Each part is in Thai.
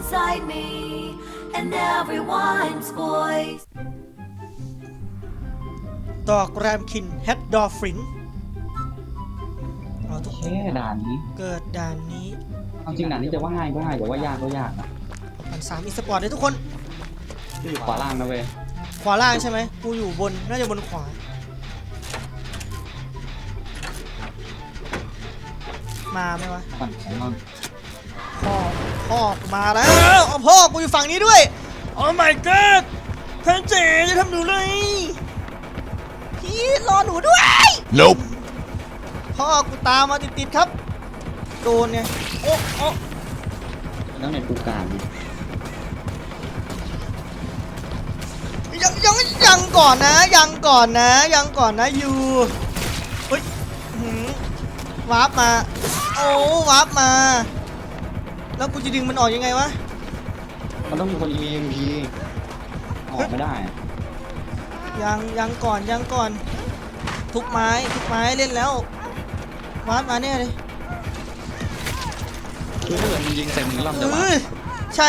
inside me, and everyone's voice. ดอกแรมคินแฮดดอฟรินเอาทุกแค่ด่านนี้เกิดด่านนี้เอาจริงด่านนี้จะว่าง่ายก็ง่ายแต่ว่ายากก็ยากนะปันสามอีสปอร์ตเลยทุกคน ที่อยู่ขวาล่างนะเว้ยขวาล่างใช่ไหมกูอยู่บน น่าจะบนขวา มาไหมวะปั่นของมัน พ่อ พ่อกูมาแล้วเอาพ่อกูอยู่ฝั่งนี้ด้วยโอ้ my god ท่านเจ๋จะทำหนูเลยพี่รอหนูด้วย Nope. พ่อกูตามมาติดๆครับ โดนไงโอ้โอ้แล้วในกูการดิยังยังยังก่อนนะ ยังก่อนนะ ยังก่อนนะยูเฮ้ยหืมวาร์ปมา โอ้วาร์ปมา แล้วกูจะดึงมันออกยังไงวะ มันต้องมีคน EMP ออกไม่ได้อะยังยังก่อนยังก่อน ทุกไม้ทุกไม้เล่นแล้ววาร์ปมาแน่เลยคือถ้าเกิดมันยิงเต็มรอบเอจะว่าอใช่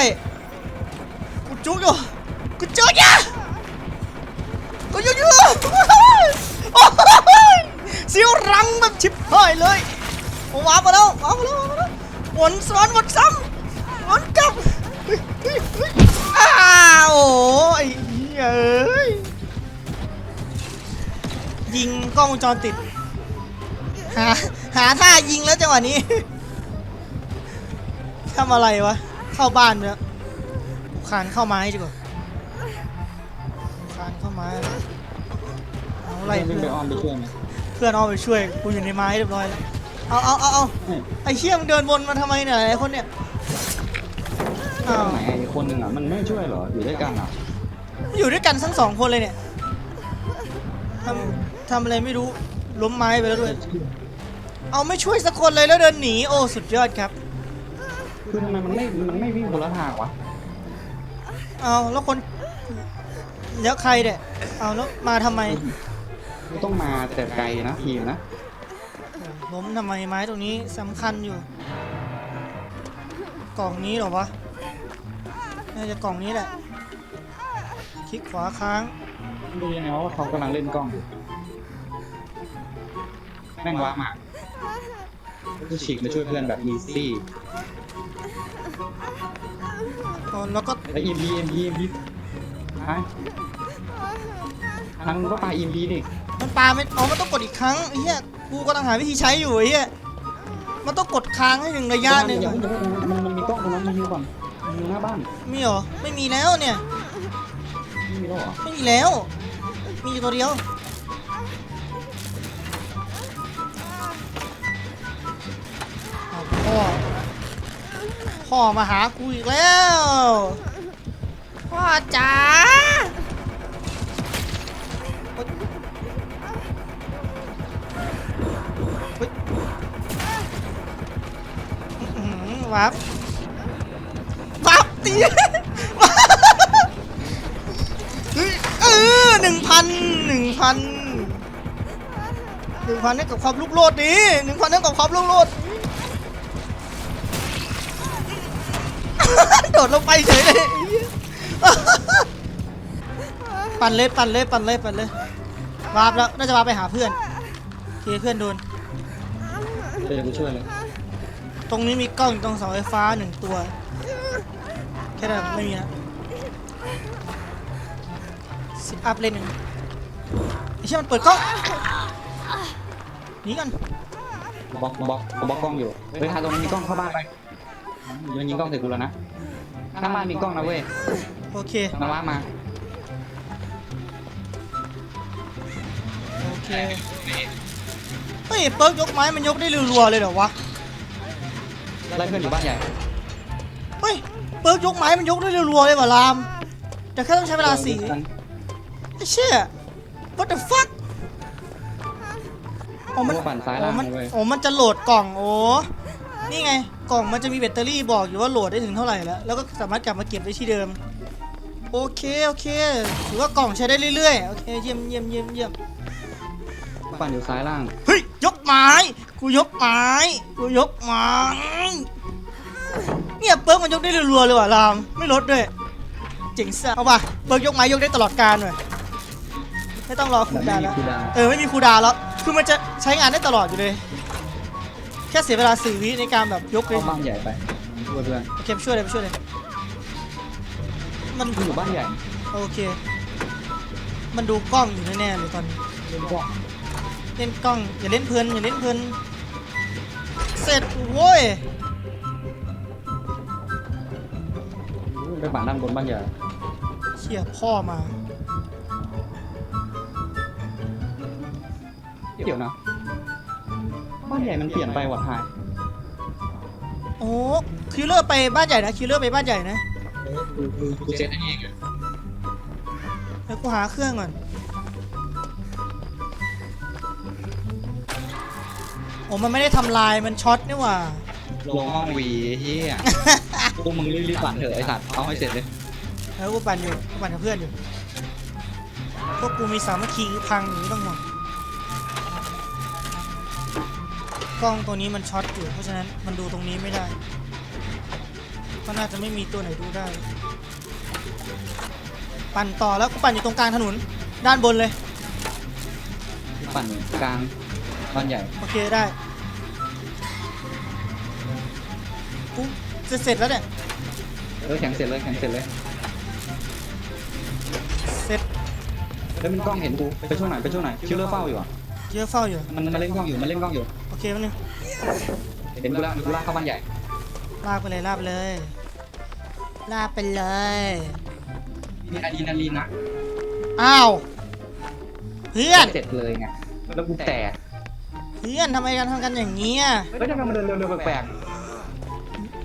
กูจุกอยู่ กูจุกอยู่กูจุกอยู่โอ้ยเสียวรังแบบชิบหายเลยโอ้วาร์ปมาแล้ววาร์ปมาแล้ววาร์ปมาแล้ว วนซ้อนวนซ้ำวนกลับเฮ้ยเฮ้ยเฮ้ยอ้าวโอ้ยเหี้ยเอ้ยยิงกล้องวงจรปิด หาหาท่ายิงแล้วจังหวะนี้ทำอะไรวะ เข้าบ้านไปแล้วกูคานเข้าไม้ดีกว่ากูคานเข้าไม้เอาอะไรวิ่งเพื่ไปอนอ้อมไปช่วยมันเพื่อนเอาไปช่วยกูอยู่ในไม้เรียบร้อยแล้ว เอาเอาเอาเอาเฮ้ยไอ้เชี่ยมงเดินวนมาทำไมเนี่ยไอ้คนเนี่ยตอ้าวรงไหนไอ้คนหนึ่งอะมันไม่ช่วยเหรออยู่ด้วยกันอะอยู่ด้วยกันทั้งสองคนเลยเนี่ยทำทำอะไรไม่รู้ล้มไม้ไปแล้วด้วย เอาไม่ช่วยสักคนเลยแล้วเดินหนีโอ้สุดยอดครับ คือทำไมมันไม่มันไม่วิ่งคนละทางวะเอาแล้วคนแล้วใครเนี่ยเอาแล้วมาทำไมกูต้องมาแต่ไกลนะทีมนะ ล้มทำไมไม้ตรงนี้สำคัญอยู่ กล่องนี้เหรอวะ น่าจะกล่องนี้แหละ คลิกขวาค้าง ดูยังไงวะว่าเขากำลังเล่นกล้องอยู่แม่งว้ามาจะฉีกมาช่วยเพื่อนแบบอีซี่อ๋อแล้วก็แล้ว EMP EMP EMP ฮะทางก็ปา EMP ดิมันปาไม่อ๋อมันต้องกดอีกครั้งไอ้เหี้ย กูกำลังหาวิธีใช้อยู่ไอ้เหี้ยมันต้องกดค้างให้ถึงระยะหนึ่งอย่าเพิ่งอย่าเพิ่งมันมันมีกล้องตรงนั้นมาดูก่อนมันอยู่หน้าบ้านมีเหรอไม่มีแล้วเนี่ยไม่มีแล้วเหรอไม่มีแล้ว มีอยู่ตัวเดียวพ่อพ่อมาหากูอีกแล้วพ่อจ๋า วับวับตีเฮ้ยเออหนึ่งพันหนึ่งพันหนึ่งพันให้กับความลุกโลดดีหนึ่งพันให้กับความลุกโลดโดดลงไปเฉยเลยปั่นเลยปั่นเลยปั่นเลยปั่นเลยวาร์ปแล้วน่าจะวาร์ปไปหาเพื่อนโอเคเพื่อนโดนเดี๋ยวกูช่วยเลย ตรงนี้มีกล้องอยู่ตรงเสาไฟฟ้าหนึ่งตัว แค่นั้นไม่มีนะสิบอัพเลนหนึ่งไอ้เชี่ยมันเปิดกล้องหนีกันบล็อกบล็อกบล็อกกล้องอยู่เฮ้ยถ้าตรงนี้มีกล้องเข้าบ้านไปมันยิงกล้องใส่กูแล้วนะข้างบ้านมีกล้องนะเว้ยโอเคมาว่ามาโอเคเฮ้ยเปิร์กยกไม้มันยกได้รัวๆเลยเหรอวะ ไล่เพื่อนอยู่บ้านใหญ่เฮ้ยเปิร์กยกไม้มันยกได้รัวๆเลยว่ะราม แต่แค่ต้องใช้เวลาสี่ไอ้เชี่ย what the fuck อ๋อมันปั่นซ้ายอ๋ล่าองมันเลยเว้ยอ๋อมันจะโหลดกล่องโอ้นี่ไงกล่องมันจะมีแบตเตอรี่บอกอยู่ว่าโหลดได้ถึงเท่าไหร่แล้ว แล้วก็สามารถกลับมาเก็บได้ที่เดิม โอเคโอเคถือว่ากล่องใช้ได้เรื่อยๆโอเคเยี่ยมเยี่ยมเยี่ยมเยี่ยมปั่นอยู่ซ้ายล่างเฮ้ยยกไม้กูยกไม้กูยกไม้ เนี่ยเปิร์กมันยกได้รัวๆเลยว่ะรามไม่ลดด้วยเจ๋งสัสเอาป่ะเปิร์กยกไม้ยกได้ตลอดการเลยไม่ต้องรอคูลดาวน์แล้วคูลดาวน์เออไม่มีคูลดาวน์แล้วคือมันจะใช้งานได้ตลอดอยู่เลย แค่เสียเวลาสี่วิในการแบบยกเลยเข้าบ้านใหญ่ไปช่วยเพื่อนโอเคไปช่วยเลยไปช่วยเลยมันกูอยู่บ้านใหญ่โอเค มันดูกล้องอยู่แน่ๆเลยตอนนี้เล่นกล้องเล่นกล้องอย่าเล่นเพลินอย่าเล่นเพลินเสร็จโว้ย ไปบ้านด้านบนบ้านใหญ่เชี่ยพ่อมา เดี๋ยวนะ บ้านใหญ่มันเปลี่ยนไปว่ะทายโอ้คิวเลอร์ไปบ้านใหญ่นะคิวเลอร์ไปบ้านใหญ่นะกูกูกูเซตอันนี้เองอะเดี๋ยวกูหาเครื่องก่อนโอ้มันไม่ได้ทำลายมันช็อตนี่หว่าลงห้องวีเฮีย พวกมึงรีบๆปั่นเถอะไอ้สัตว์เอาให้เสร็จเลยแล้วกูปั่นอยู่กูปั่นกับเพื่อนอยู่พวกกูมีสามัคคีพังอยู่ไม่ต้องห่วงกล้องตัวนี้มันช็อตอยู่เพราะฉะนั้นมันดูตรงนี้ไม่ได้ก็น่าจะไม่มีตัวไหนดูได้ ปั่นต่อแล้วกูปั่นอยู่ตรงกลางถนนด้านบนเลย ปั่นกลางบ้านใหญ่ โอเคได้ จะเสร็จแล้วเนี่ยเออแข่งเสร็จเลยแข่งเสร็จเลยเสร็จแล้วมันกล้องเห็นกูไปช่วยหน่อยไปช่วยหน่อยคิลเลอร์เฝ้าอยู่อะเยอะเฝ้าอยู่มันมันเล่นกล้องอยู่มันเล่นกล้องอยู่โอเคมันงเห็นกูแล้วกูลากเข้าบ้านใหญ่ลากไปเลยลากไปเลยลากไปเลยมีอะดรีนาลีนนะอ้าวเพื่อนเสร็จเลยไงแล้วกูแตกเพื่อนทำไมกันทำกันอย่างนี้ยเฮ้ยทำไมมันเดินเร็วๆแปลก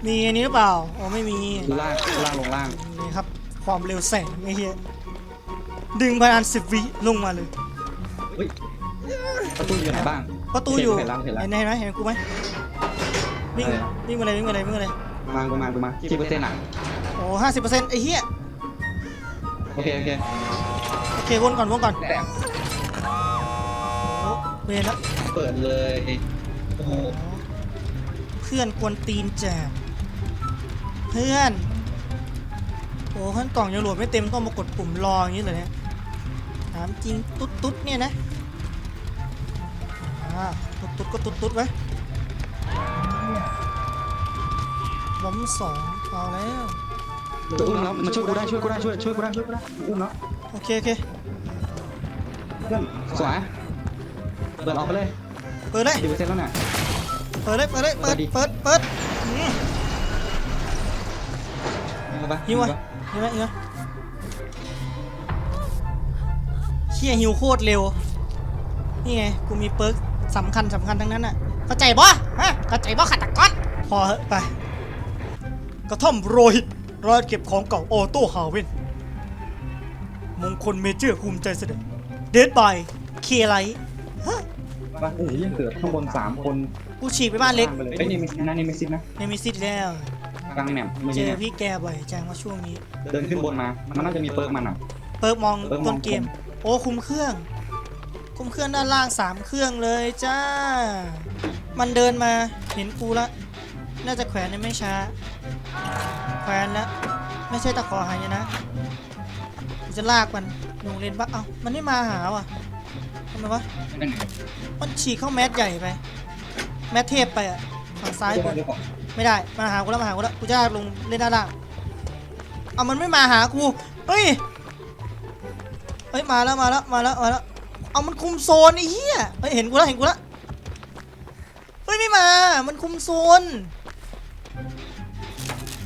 มีอันนี้หรือเปล่าอ๋อไม่มีๆกูลากกูลากลงล่างนี่ครับ ความเร็วแสงไอ้เหี้ยดึงพนันสิบวิลงมาเลย เฮ้ยประตูอยู่ไหนบ้าง ประตูอยู่เห็นแล้วเห็นแล้วเห็นไหมเห็นกูไหมวิ่งเออวิ่งมาเลยวิ่งมาเลยวิ่งมาเลยมากูมากูมากี่เปอร์เซ็นต์อะโอ้ห้าสิบเปอร์เซ็นต์ไอ้เหี้ยโอเคโอเคโอเควนก่อนวนก่อนแตกโอ้เวรแล้วเปิดเลยโอ้โหเพื่อนกวนตีนแจกเพื่อน โอ้ขั้นกล่องยังโหลดไม่เต็มต้องมากดปุ่มรออย่างนี้เลยเนี่ยถามจริงตุ๊ดตุ๊ดเนี่ยนะอ่าตุ๊ดตุ๊ดก็ตุ๊ดตุ๊ดไว้ล้มสองเอาแล้วอุ้มแล้วมันช่วยกูได้ช่วยกูได้ช่วยช่วยกูได้ช่วยกูได้อุ้มแล้วโอเคโอเคเพื่อนสวยเปิดออกไปเลย เปิดเลยกี่เปอร์เซ็นต์แล้วเนี่ยเปิดเลยเปิดเลยเปิดเปิดดิเปิด ปิดอืมเอาปะหิวอะหิวไหมหิวไหมเชี่ยหิวโคตรเร็ว นี่ไง กูมีเปิร์กสำคัญสำคัญทั้งนั้นอะ เข้าใจบ่ฮะ เข้าใจบ่ขัดตะก้อนพอเหอะไป กระท่อมโรหิตรอยเก็บของเก่าออโต้ฮาเวนมงคลเมเจอร์ภูมิใจเสด็จเดดบายเคไลฮะบ้านโอ้ยยังเกิดข้างบนสามคน กูฉีกไปบ้านเล็กไปเลยเอ้ยนี่ไม่นะนี่ไม่ซิดนะในมิซิตแล้ว กลางแหนมไม่เจใช่อแหนมพี่แกบ่อยจังว่าช่วงนี้ เดินขึ้นบนมา มันน่าจะมีเปิร์กมันอะ เปิร์กมองเปิร์กมอง ต้นเกม โอ้คุมเครื่อง คุมเครื่องด้านล่างสามเครื่องเลยจ้า มันเดินมาเห็นกูละ น่าจะแขวนได้ไม่ช้า แขวนแล้วไม่ใช่ตะขอหายนะกูจะลากมันลงเลนบ้าเอ้ามันไม่มาหาว่ะทำไมวะ นั่นไงมันฉีกเข้าแมสใหญ่ไป แมสเทพไปอะฝั่งซ้ายบนเดี๋ยวก่อน ไม่ได้มาหากูแล้วมาหากูแล้วกูจะลงเล่นด้านล่างเอามันไม่มาหากูเฮ้ยเฮ้ยมาแล้วมาแล้วมาแล้วมาแล้วเอามันคุมโซนไอ้เหี้ยเฮ้ยเห็นกูแล้วเห็นกูแล้วเฮ้ยไม่มา มันคุมโซน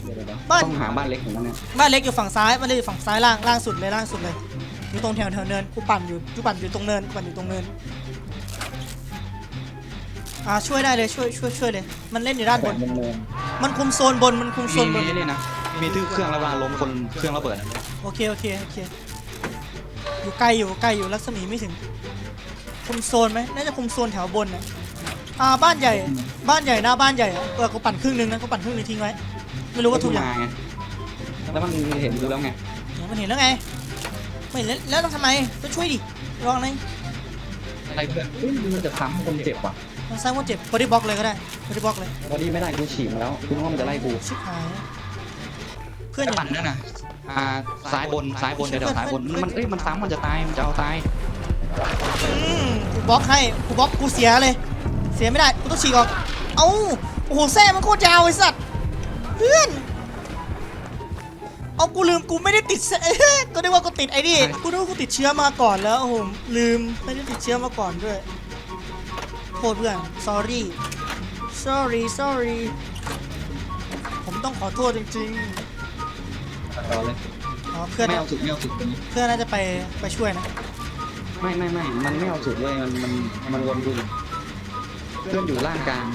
เดี๋ยวเดี๋ยวเดี๋ยวบ้านต้องหาบ้านเล็กของมันเนี่ยบ้านเล็กอยู่ฝั่งซ้ายบ้านเล็กอยู่ฝั่งซ้ายล่างล่างสุดเลยล่างสุดเลยอยู่ตรงแถวแถวเนินกูปั่นอยู่กูปั่นอยู่ตรงเนินกูปั่นอยู่ตรงเนิน อ่าช่วยได้เลยช่วยช่วยช่วยเลยมันเล่นอยู่ด้านบนแขวนบนเนินมันคุมโซนบนมันคุมโซมีนบมีนนี่นะ มีทื่อเครื่องแล้วเวลาล้มคนเครื่องระเบิดอะโอเคโอเคโอเค อยู่ไกลอยู่ไกลอยู่รัศมีไม่ถึง คุมโซนไหมน่าจะคุมโซนแถวบนน่ะอ่าบ้านใหญ่ บ้านใหญ่หน้าบ้านใหญ่อะเออกูปั่นครึ่งนึงนะกูปั่นครึ่งนึงทิ้งไว้ไม่รู้ว่าถูกยังมาไง แล้วมันเห็นดูแล้วไงเดี๋ยวมันเห็นแล้วไงไม่เห็นแล้วแล้วต้องทำไมก็ช่วยดิรองไงอะไรเพื่อนเอ้ยมันจะทำให้คนเจ็บว่ะ มันสร้างคนเจ็บบอดี้บล็อกเลยก็ได้บอดี้บล็อกเลยวันนี้ไม่ได้กูฉีกมาแล้วกูนึกว่ามันจะไล่กูชิบหายเพื่อนอจะยู่ปั่นนั่นน่ะอ่าซ้ายบนซ้ายบนเดี๋ยวๆซ้ายบนมันเอ้ยมันซ้ำมันจะตายมันจะเอาตายอืมกูบล็อกให้กูบล็อกกูเสียเลย เสียไม่ได้กูต้องฉีกออกเอ้าโอ้โหแซ่มันโคตรยาวไอ้สัตว์เพื่อนเอากูลืมกูไม่ได้ติดแซ่ก็นึกว่ากูติดไอ้นี่กูนึกว่ากูติดเชื้อมาก่อนแล้วโอ้โหลืมไม่ได้ติดเชื้อมาก่อนด้วย โทษเพื่อน sorry sorry sorry ผมต้องขอโทษจริงต่อเลยๆอ๋อเพื่อนไม่เอาสุดไม่เอาสุดตัวนี้เพื่อนน่าจะไปไปช่วยนะ ไม่ไม่ไม่มันไม่เอาสุดเลยมันมันมันวนดูเพื่อนอยู่ล่างกลาง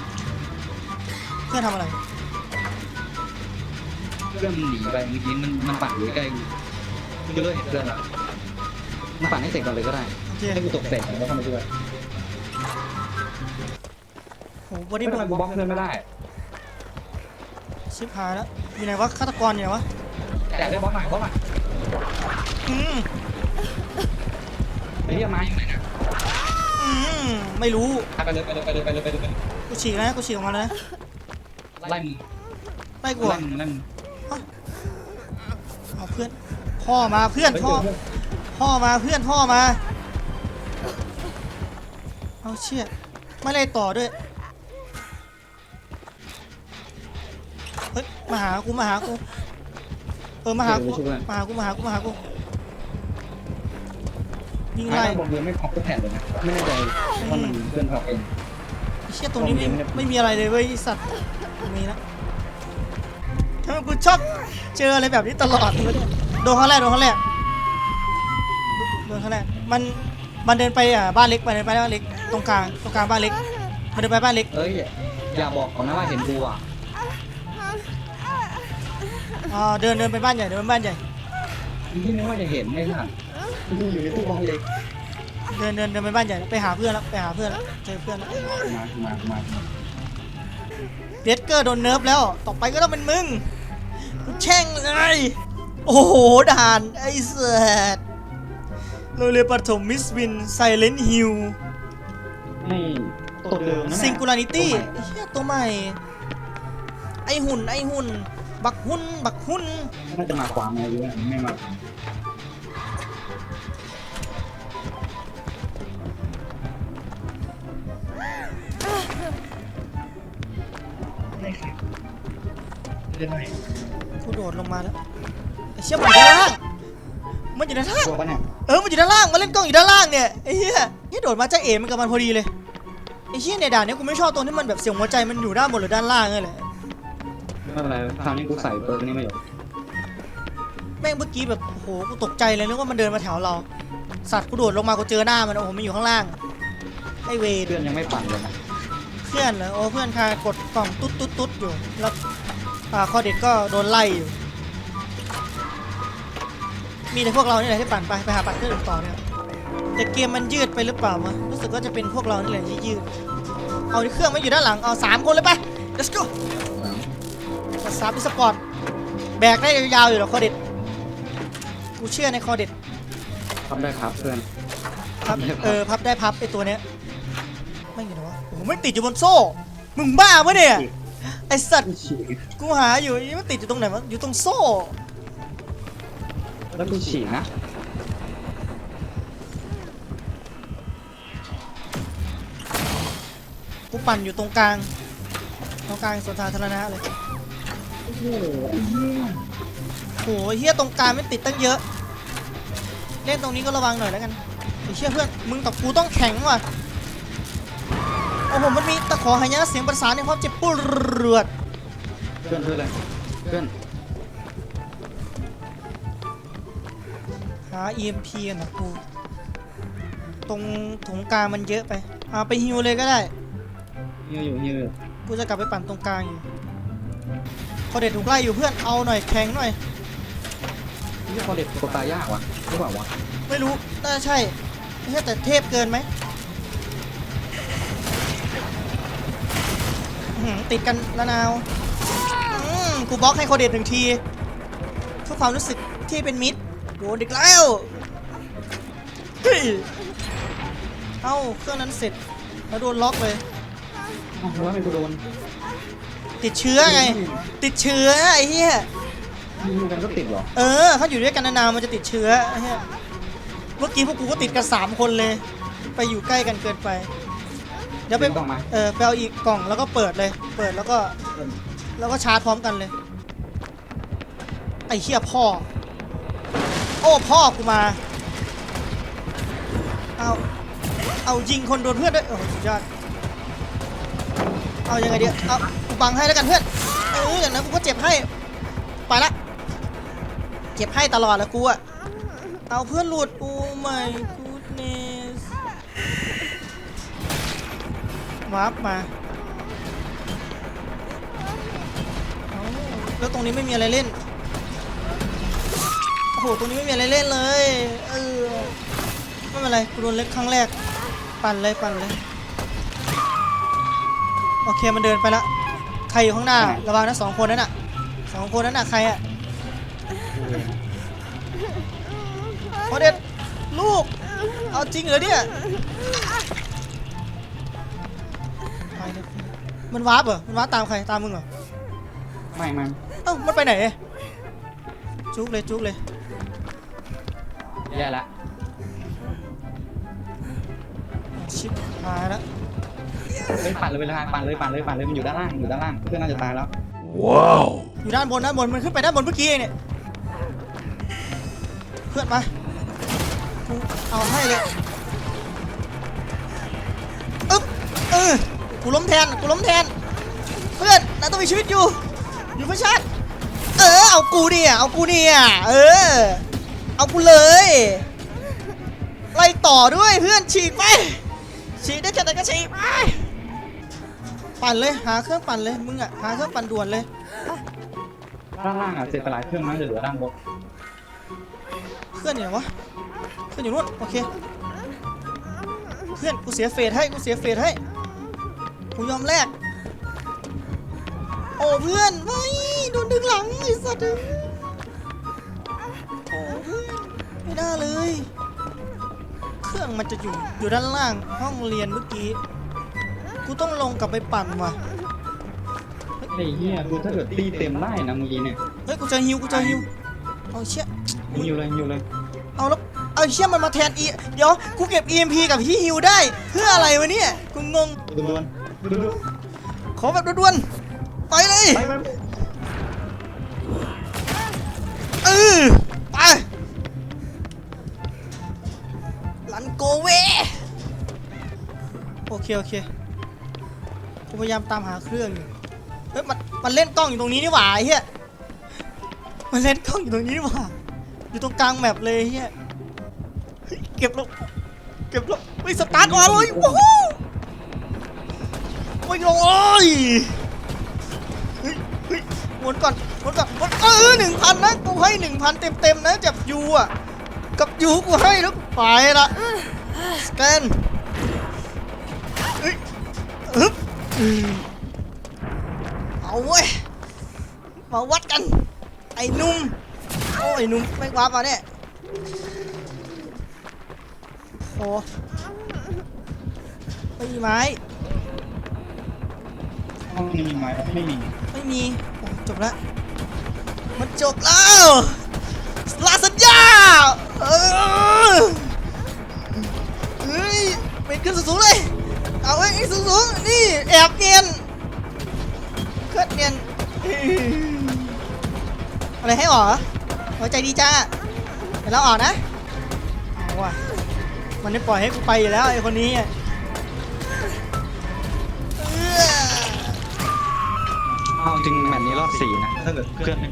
เพื่อนทำอะไร เพื่อนมันหนีไปเมื่อกี้มันมันปั่นอยู่ใกล้กูกูเลยเห็นเพื่อนละมันปั่นให้เสร็จก่อนเลยก็ได้โอเคให้กูตกเสร็จแล้วเข้ามาช่วย วันนี้ไม่โดทำไมนกูบล็อกเพื่อนไม่ได้ ชิบหายแล้วอยู่ไหนวะฆาตกรอยู่ไหนวะแต่ได้บล็อกหน่อยบล็อกหน่อยอืมไอ้เหี้ยไม้อยู่ไหนนะอืมไม่รู้ไปเลยไปเลยไปเลยไปเลยไปเลยไปเลยกูฉีกนะกูฉีกออกมาแล้วนะไล่มึงไม่กลัวไล่มึงไล่มึงเอาเพื่อนพ่อมาเพื่อนเฮ้ยพ่อเพื่อนพ่อมาเพื่อนพ่อมาเอาเชี่ยไม่เลยต่อด้วย มาหากูมาหากูเออมาหากูมาหากูมาหากูมาหากูยิงไอ้ไล่บอลเรือไม่พอก็แผ่นเลยนะไม่แน่ใจว่ามันเพื่อนพอเองไอ้เชี่ยตรงนี้ไม่ตรงนี้ไม่มีอะไรเลยเว้ยไอ้สัตว์มีนะทำไมกูชอบเจออะไรแบบนี้ตลอดเลยเนี่ยโดนครั้งแรกโดนครั้งแรกโดนครั้งแรกมันมันเดินไปอะบ้านเล็กมันเดินไปบ้านเล็กตรงกลางตรงกลางบ้านเล็กมันเดินไปบ้านเล็กเอ้ยอย่าบอกเขานะว่าเห็นกูอะ อ่าเดินเดินไปบ้านใหญ่เดินไปบ้านใหญ่ ที่ไม่ว่าจะเห็นไม่ค่ะกูอยู่ในตู้บอลเล็กเดินเดินเดินไปบ้านใหญ่ไปหาเพื่อนแล้วไปหาเพื่อนแล้วเจอเพื่อนแล้วมามามามาเดสเกอร์โดนเนิร์ฟแล้ว ต่อไปก็ต้องเป็นมึงกูแช่งเลยโอ้โหด่านไอ้เสือโรงเรียนประถมมิสวินไซเลนฮิลไม่ตัวเดิมนั่นแหละซิงคูลาริตี้ตัวใหม่เฮียตัวใหม่ ไอหุ่นไอหุ่น บักหุ่นบักหุ่นน่าจะมาขวางอะไรอยู่นะไม่มาเล่นหน่อยกูโดดลงมาแล้วไอเชี่ยมันอยู่ด้านล่างมันอยู่ด้านล่าง ตัวปะเนี่ยเออมันอยู่ด้านล่างมันเล่นกล้องอยู่ด้านล่างเนี่ยไอ้เหี้ยนี่โดดมาจ้าเอ๋มันกับมันพอดีเลยไอ้เชี่ยในด่านเนี้ยกูไม่ชอบตรงที่มันแบบเสียงหัวใจมันอยู่ด้านบนหรือด้านล่างเลยแหละ ไม่เป็นไรคราวนี้กูใส่เปิร์กนี่ไม่หยดแม่งเมื่อกี้แบบโอ้โหกูตกใจเลยนึกว่ามันเดินมาแถวเรา สัตว์กูโดดลงมากูเจอหน้ามันโอ้โหมันอยู่ข้างล่างไอเวรเพื่อนยังไม่ปั่นเลยนะเพื่อนเหรอโอ้เพื่อนคากดกล่องตุ๊ดตุ๊ดตุ๊ดอยู่แล้วอ่าคอเด็ดก็โดนไล่อยู่มีแต่พวกเรานี่แหละที่ปั่นไปไปหาปั่นเครื่องอื่นต่อเนี่ยแต่เกมมันยืดไปหรือเปล่าวะรู้สึกว่าจะเป็นพวกเรานี่แหละที่ยืด เอาเครื่องไม่อยู่ด้านหลังเอาสามคนเลยไป let's go สามอีสปอร์ตแบกได้ยาวๆอยู่หรอคอเด็ดกูเชื่อในคอเด็ดทำได้ครับเพื่อนพับไม่พับเออพับได้พับไอตัวเนี้ยไม่เห็นเหรอวะโอ้โหไม่ติดอยู่บนโซ่ มึงบ้าปะเนี่ยไอสัตว์ฉีกกูหาอยู่นี่มันติดอยู่ตรงไหนวะอยู่ตรงโซ่ แล้วกูฉีกนะกูปั่นอยู่ตรงกลางตรงกลางสวนสาธารณะเลย โอ้โหโหเฮียตรงกลางไม่ติดตั้งเยอะ เล่นตรงนี้ก็ระวังหน่อยแล้วกันไอ้เชี่ยเพื่อน มึงกับกูต้องแข็งว่ะ โอ้โห มันมีตะขอหายนะเสียงประสานในความเจ็บปวดเพื่อนเพื่อนเลยเพื่อนหา EMP กันนะกูตรงถงกลางมันเยอะไปเอาไปฮิวเลยก็ได้ยือยู่ยือยู่กูจะกลับไปปั่นตรงกลางอยู่พ อเด็ดถูกไล่อยู่เพื่อนเอาหน่อยแข็งหน่อยนี่พอเด็กตัวตายยากว่ะหรือเปล่าวะไม่รู้น่าจะใช่ไม่ใช่แต่เทพเกินไหมอื้อหือติดกันละนาวอืมกูบล็อกให้โคเดตหนึ่งทีเพื่อความรู้สึกที่เป็นมิตรโดนอีกแล้วเฮ้ยเอ้าเครื่องนั้นเสร็จแล้วโดนล็อกเลยเอ้าแล้วทำไมกูโดน ติดเชื้อไง ติดเชื้อไอ้เหี้ยอยู่กันก็ติดเหรอ เออเขาอยู่ด้วยกันนานๆมันจะติดเชื้อไอ้เหี้ยเมื่อกี้พวกกูก็ติดกันสามคนเลย ไปอยู่ใกล้กันเกินไป เดี๋ยวไปต้องมา เออไปเอาอีกกล่องแล้วก็เปิดเลย เปิดแล้วก็แล้วก็ชาร์จพร้อมกันเลย ไอ้เหี้ยพ่อ โอ้พ่อกูมา เอาเอายิงคนโดนเพื่อนด้วยโอ้โหสุดยอด เอายังไงดีเอากูบังให้แล้วกันเพื่อนเอออย่างนั้นกูก็เจ็บให้ ไปละ เจ็บให้ตลอดแล้วกูอะเอาเพื่อนหลุดโอ้ my goodness วาร์ปมาเอาแล้วตรงนี้ไม่มีอะไรเล่น โอ้โห ตรงนี้ไม่มีอะไรเล่นเลย เออ ไม่เป็นไรกูโดนเล็กครั้งแรก ปั่นเลยปั่นเลย โอเคมันเดินไปละ ใครอยู่ข้างหน้า ระวังนะสองคนนั้นน่ะสองคนนั้นน่ะใครอะพอเด็ดลูก เอาจริงเหรอเนี่ยไปเลยมันวาร์ปเหรอ มันวาร์ปตามใคร ตามมึงเหรอ ไม่ไม่เอ้ามันไปไหน จุกเลยจุกเลย แย่ละชิบหายแล้ว เฮ้ยปั่นเลยไปเลยปั่นเลยปั่นเลยปั่นเลยมันอยู่ด้านล่างอยู่ด้านล่างเพื่อนน่าจะตายแล้วอยู่ด้านบนด้านบนมันขึ้นไปด้านบนเมื่อกี้เองเนี่ยเพื่อนมากูเอาให้เลยอึ๊บเออกูล้มแทนกูล้มแทน เพื่อนนายต้องมีชีวิตอยู่ อยู่เพื่อชาติเออเอากูเนี่ยเอากูเนี่ยเออ เอากูเลยไล่ต่อด้วยเพื่อนฉีกไปฉีกได้แค่ไหนก็ฉีกไป ปั่นเลยหาเครื่องปั่นเลยมึงอะหาเครื่องปั่นด่วนเลยด้านล่างอะเสร็จไปหลายเครื่องนั้นเหลือด้านบนเพื่อนอยู่ไหนวะเพื่อนอยู่นู่นโอเคเพื่อนกูเสียเฟสให้กูเสียเฟสให้กูยอมแลกโอ้เพื่อนไม่โดนดึงหลังไอ้สัตว์เอ้ยโอ้เพื่อนไม่น่าเลย เครื่องมันจะอยู่อยู่ด้านล่างห้องเรียนเมื่อกี้ กูต้องลงกลับไปปั่นว่ะ ไอ้เหี้ยกูถ้าเกิดตีเต็มได้นะเมื่อกี้เนี่ยเฮ้ยกูเจอฮิวกูเจอฮิวเอาเชี่ยยิงอยู่เลยยิงอยู่เลยเอาแล้วเอาเชี่ยมันมาแทนอีเดี๋ยวกูเก็บ EMP กับพี่ฮิวได้ เพื่ออะไรวะเนี่ยกูงงดวนดวนดวนขอแบบด่วนๆไปเลยไปไปเออไปลันโกเวโอเคโอเค กูพยายามตามหาเครื่องอยู่เฮ้ยมันมันเล่นกล้องอยู่ตรงนี้นี่หว่าไอ้เฮียมันเล่นกล้องอยู่ตรงนี้นี่หว่าอยู่ตรงกลางแมปเลยเฮียเก็บล้วเก็บล้วเฮ้ยสตาร์ทก่อนเลยว้าวโอ้ยโอ้ยเฮ้ยเฮ้ยวนก่อนวนก่อนวนเออหนึ่งพันนะกูให้หนึ่งพันเต็มเต็มนะจับยูอะกับยูกูให้แล้วไปละสแกน เอาเว้ย มาวัดกัน ไอ้หนุ่ม โอ้ยไอ้หนุ่มไม่ว้ามาเนี่ยโอ้ไม่มีไม้ ห้องนี้มีไหมไม่มีไม่มีโอ้จบแล้ว มันจบแล้วลาสัญญาเออเฮ้ยเป็นขึ้นสูงๆเลย เอาไว้ไอ้สูงๆนี่แอบเนียนเคลื่อนเนียนอะไรให้ออกเหรอหัวใจดีจ้าเดี๋ยวเราออกนะเอาว่ะมันไม่ปล่อยให้กูไปอยู่แล้วไอ้คนนี้อะเอื้อเอาจริงแมตช์นี้รอบสี่นะถ้าเกิดเครื่องไม่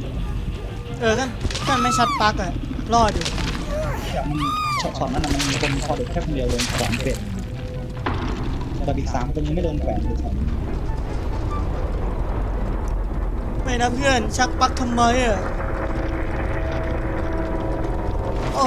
เออกันกันไม่ชัดปลักอะรอดอยู่มันช็อตนั้นมันมีคนพอเด็กแค่คนเดียวเลยแขวนเป็ด กับอีกสามคนยังไม่โดนแขวนเลยครับไม่นะเพื่อนชักปักทำไมอะโอ้